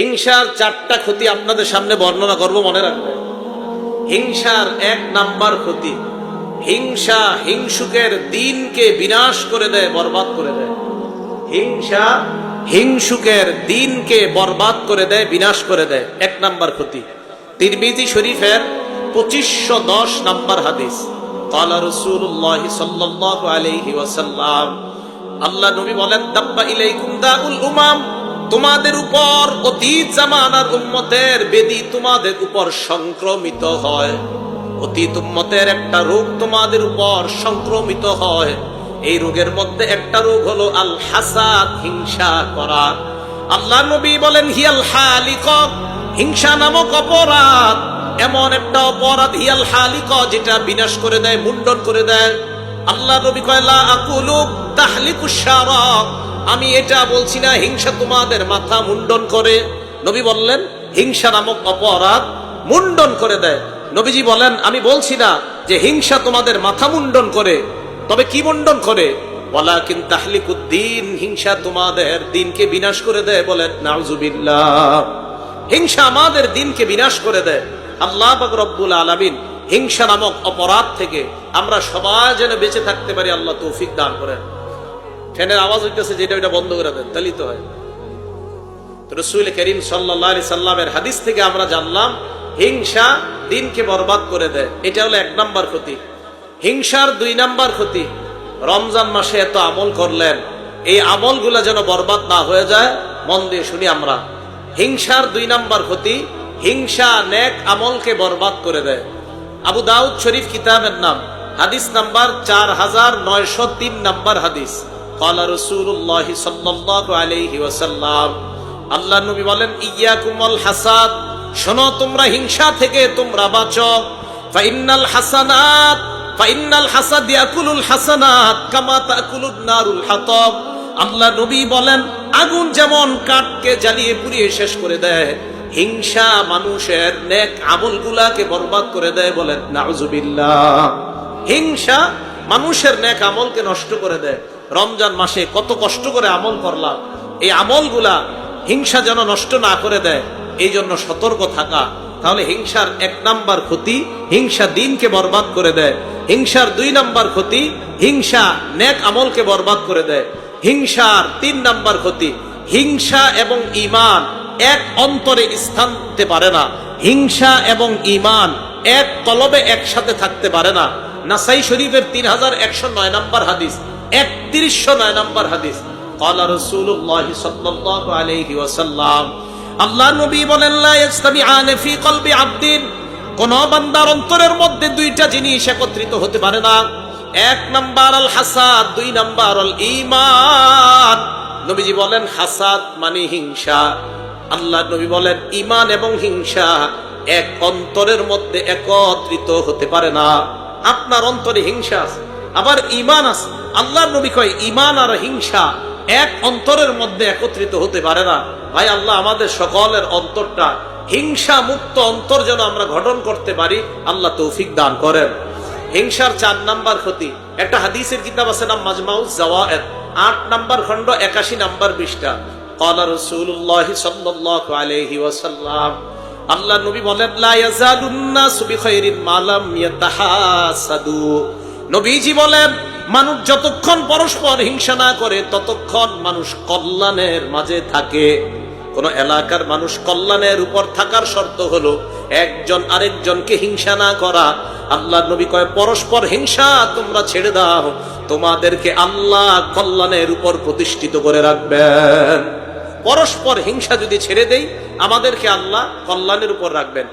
হিংসার চারটা ক্ষতি আপনাদের সামনে বর্ণনা করব, মনে রাখবেন হিংসার এক নাম্বার ক্ষতি, হিংসা হিংসুকের দিনকে বিনাশ করে দেয়, বরবাদ করে দেয়। হিংসা হিংসুকের দিনকে বরবাদ করে দেয়, বিনাশ করে দেয়, এক নাম্বার ক্ষতি। তিরমিজি শরীফের পঁচিশশো দশ নাম্বার হাদিস। কালা রসুল্লাহ সাল্লাহ আলহি ওয়াসাল্লাম, আল্লাহ নবী বলেন, দাব্বা ইলাইকুম দাউল উমাম। তোমাদের উপর অতীত জামানার উম্মতের বেদি তোমাদের উপর সংক্রমিত হয়। অতীত উম্মতের একটা রোগ তোমাদের উপর সংক্রমিত হয়। এই রোগের মধ্যে একটা রোগ হলো আল হাসাদ হিংসা করা। আল্লাহ নবী বলেন, হিয়াল হালিক হিংসা নামক অপরাধ। এমন একটা অপরাধ হিয়াল হালিক যেটা বিনাশ করে দেয়, মুন্ডন করে দেয়। আল্লাহ নবী কয়লা আকুলু তাহলিকু শারা আমি এটা বলছি না, হিংসা তোমাদের মাথা মুন্ডন করে। নবী বললেন, হিংসা নামক অপরাধ মুন্ডন করে দেয়। নবীজি বলেন, আমি বলছি না যে হিংসা তোমাদের মাথা মুন্ডন করে, তবে কি মুন্ডন করে? বলা তাহলিকুদ্দিন, হিংসা তোমাদের দিনকে বিনাশ করে দেয় বলেন, নাউজুবিল্লাহ। হিংসা আমাদের দিনকে বিনাশ করে দেয়। আল্লাহ রব্বুল আলামিন হিংসা নামক অপরাধ থেকে আমরা সবাই যেন বেঁচে থাকতে পারি, আল্লাহ তৌফিক দান করেন। ফ্যানের আওয়াজ হইতেছে যেটা ওইটা বন্ধ করে দেন, তাহলেই তো হয়। রসুল করিম সাল্লাহ সাল্লামের হাদিস থেকে আমরা জানলাম, হিংসা দিনকে বরবাদ করে দেয়। এটা হলো এক নাম্বার ক্ষতি। হিংসার দুই নাম্বার ক্ষতি, রমজান মাসে এত আমল করলেন, এই আমলগুলা যেন বরবাদ না হয়ে যায়, মন দিয়ে শুনি আমরা। হিংসার দুই নাম্বার ক্ষতি, হিংসা নেক আমলকে বরবাদ করে দেয়। আবু দাউদ শরীফ কিতাবের নাম, হাদিস নাম্বার চার হাজার নয়শো তিন নাম্বার হাদিস। قال رسول الله صلى الله عليه وسلم আল্লাহ নবী বলেন ইয়াকুমল হাসাদ শোনো তোমরা হিংসা থেকে তোমরা বাঁচো ফাইনাল হাসানাত ফাইনাল হাসাদ ইয়াকুলুল হাসানাত কামা তাকুলুন নারুল হাতাব আল্লাহ নবী বলেন আগুন যেমন কাঠকে জ্বালিয়ে পুড়িয়ে শেষ করে দেয় হিংসা মানুষের নেক আমলগুলাকে বরবাদ করে দেয় বলেন নাউজুবিল্লাহ হিংসা মানুষের নেক আমলকে নষ্ট করে দেয় রমজান মাসে কত কষ্ট করে আমল করলাম। এই আমলগুলা হিংসা যেন নষ্ট না করে দেয় এই জন্য সতর্ক থাকা। তাহলে হিংসার এক নাম্বার ক্ষতি, হিংসা দিনকে বরবাদ করে দেয়। হিংসার দুই নাম্বার ক্ষতি, হিংসা নেক আমলকে বরবাদ করে দেয়। হিংসার তিন নাম্বার ক্ষতি, হিংসা এবং ইমান এক অন্তরে স্থান দিতে পারে না। হিংসা এবং ইমান এক কলবে একসাথে থাকতে পারে না। নাসাই শরীফের তিন হাজার একশো নয় নাম্বার হাদিস একত্রিশশো নয় নম্বর হাদিস। কলা রসুল্লাহ আলহি ওয়াসাল্লাম, আল্লাহ নবী বলেন আব্দিন। কোন বান্দার অন্তরের মধ্যে দুইটা জিনিস একত্রিত হতে পারে না। এক নাম্বার আল হাসাদ দুই নাম্বার আল ইমান নবীজি বলেন, হাসাদ মানে হিংসা। আল্লাহ নবী বলেন ইমান এবং হিংসা এক অন্তরের মধ্যে একত্রিত হতে পারে না। আপনার অন্তরে হিংসা আছে? আবার ইমান আছে। আল্লাহ নবী কয় ইমান আর হিংসা এক অন্তরের মধ্যে একত্রিত হতে পারে না। ভাই আল্লাহ আমাদের সকলের অন্তরটা হিংসা মুক্ত অন্তর যেন আমরা গঠন করতে পারি, আল্লাহ তৌফিক দান করেন। হিংসার চার নাম্বার ক্ষতি। একটা হাদিসের কিতাব আছে নাম মাজমাউজ জওয়ায়েদ। আট নাম্বার খণ্ড, একাশি নাম্বার বিশটা কলা রসুল্লাহ সাল্লাহ আলহি ওয়াসাল্লাম, আল্লাহ নবী বলেন, লা ইয়াজালুন নাসু বিখাইরিন মালাম ইয়াতাহাসাদু। নবীজি বলেন, মানুষ যতক্ষণ পরস্পর হিংসা না করে, ততক্ষণ মানুষ কল্যাণের মাঝে থাকে। কোন এলাকার মানুষ কল্যাণের উপর থাকার শর্ত হলো, একজন আরেকজনকে হিংসা না করা। আল্লাহ নবী কয়, পরস্পর হিংসা, তোমরা ছেড়ে দাও। তোমাদেরকে আল্লাহ কল্যাণের উপর প্রতিষ্ঠিত করে রাখবেন। পরস্পর হিংসা যদি ছেড়ে দেই, আমাদেরকে আল্লাহ কল্যাণের উপর রাখবেন।